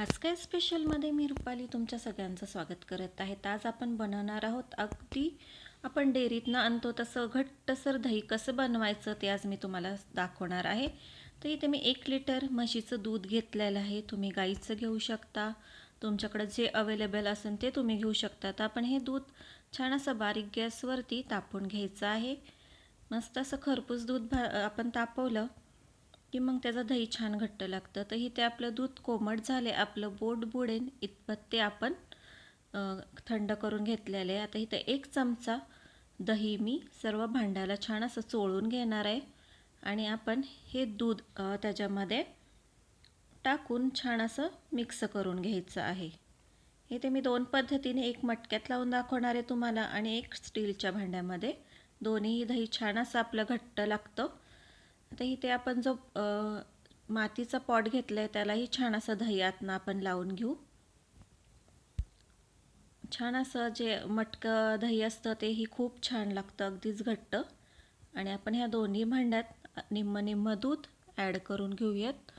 आज काय स्पेशलमध्ये मी रुपाली तुमच्या सगळ्यांचं स्वागत करत आहे. आज आपण बनवणार आहोत अगदी आपण डेअरीतनं आणतो तसं घट्टसर दही कसं बनवायचं ते आज मी तुम्हाला दाखवणार आहे. तर इथे मी एक लिटर म्हशीचं दूध घेतलेलं आहे. तुम्ही गाईचं घेऊ शकता. तुमच्याकडं जे अवेलेबल असेल ते तुम्ही घेऊ शकता. तर आपण हे दूध छान असं बारीक गॅसवरती तापून घ्यायचं आहे. मस्त असं खरपूस दूध भा आपण तापवलं की मग त्याचं दही छान घट्ट लागतं. तर इथे आपलं दूध कोमट झाले आपलं बोट बुडेन इतपत ते आपण थंड करून घेतलेले आहे. आता इथं एक चमचा दही मी सर्व भांड्याला छान असं चोळून घेणार आहे. आणि आपण हे दूध त्याच्यामध्ये टाकून छान असं मिक्स करून घ्यायचं आहे. हे ते मी दोन पद्धतीने एक मटक्यात लावून दाखवणार आहे तुम्हाला. आणि एक स्टीलच्या भांड्यामध्ये दोन्ही दही छान असं आपलं घट्ट लागतं. आता इथे आपण जो मातीचा पॉट घेतला आहे त्यालाही छान असं दह्यातनं आपण लावून घेऊ. छान असं जे मटकं दही असतं तेही खूप छान लागतं अगदीच घट्ट. आणि आपण ह्या दोन्ही भांड्यात निम्म निम्म दूध ॲड करून घेऊयात.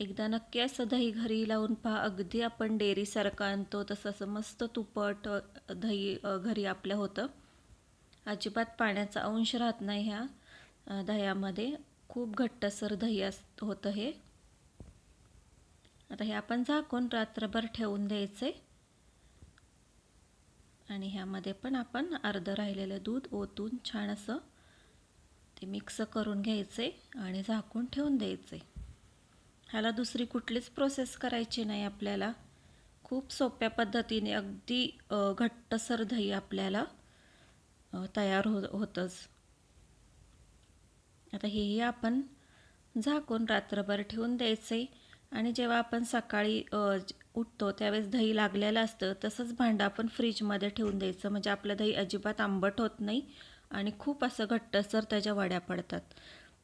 एकदा नक्की असं दही घरी लावून पहा अगदी आपण डेअरीसारखं आणतो तसं असं मस्त तुपट दही घरी आपलं होतं. अजिबात पाण्याचा अंश राहत नाही ह्या दह्यामध्ये खूप घट्टसर दही अस होतं हे. आता हे आपण झाकून रात्रभर ठेवून द्यायचे. आणि ह्यामध्ये पण आपण अर्धं राहिलेलं दूध ओतून छान असं ते मिक्स करून घ्यायचे आणि झाकून ठेवून द्यायचे. ह्याला दुसरी कुठलीच प्रोसेस करायची नाही आपल्याला. खूप सोप्या पद्धतीने अगदी घट्टसर दही आपल्याला तयार हो होतंच. आता हेही आपण झाकून रात्रभर ठेवून द्यायचे. आणि जेव्हा आपण सकाळी उठतो त्यावेळेस दही लागलेलं असतं तसंच भांडं आपण फ्रीजमध्ये ठेवून द्यायचं. म्हणजे आपलं दही अजिबात आंबट होत नाही आणि खूप असं घट्टसर त्याच्या वड्या पडतात.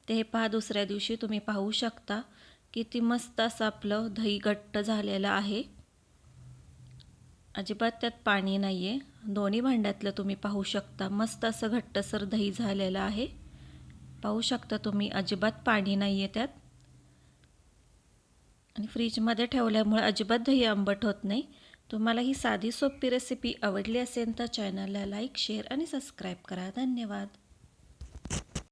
ते हे पहा दुसऱ्या दिवशी तुम्ही पाहू शकता किती मस्त असं आपलं दही घट्ट झालेलं आहे. अजिबात त्यात पाणी नाही आहे दोन्ही भांड्यातलं तुम्ही पाहू शकता मस्त असं घट्टसर दही झालेलं आहे. पाहू शकता तुम्ही अजिबात पाणी नाही आहे त्यात. आणि फ्रीजमध्ये ठेवल्यामुळे अजिबात दही आंबट होत नाही. तुम्हाला ही साधी सोपी रेसिपी आवडली असेल तर चॅनलला लाईक शेअर आणि सबस्क्राईब करा. धन्यवाद.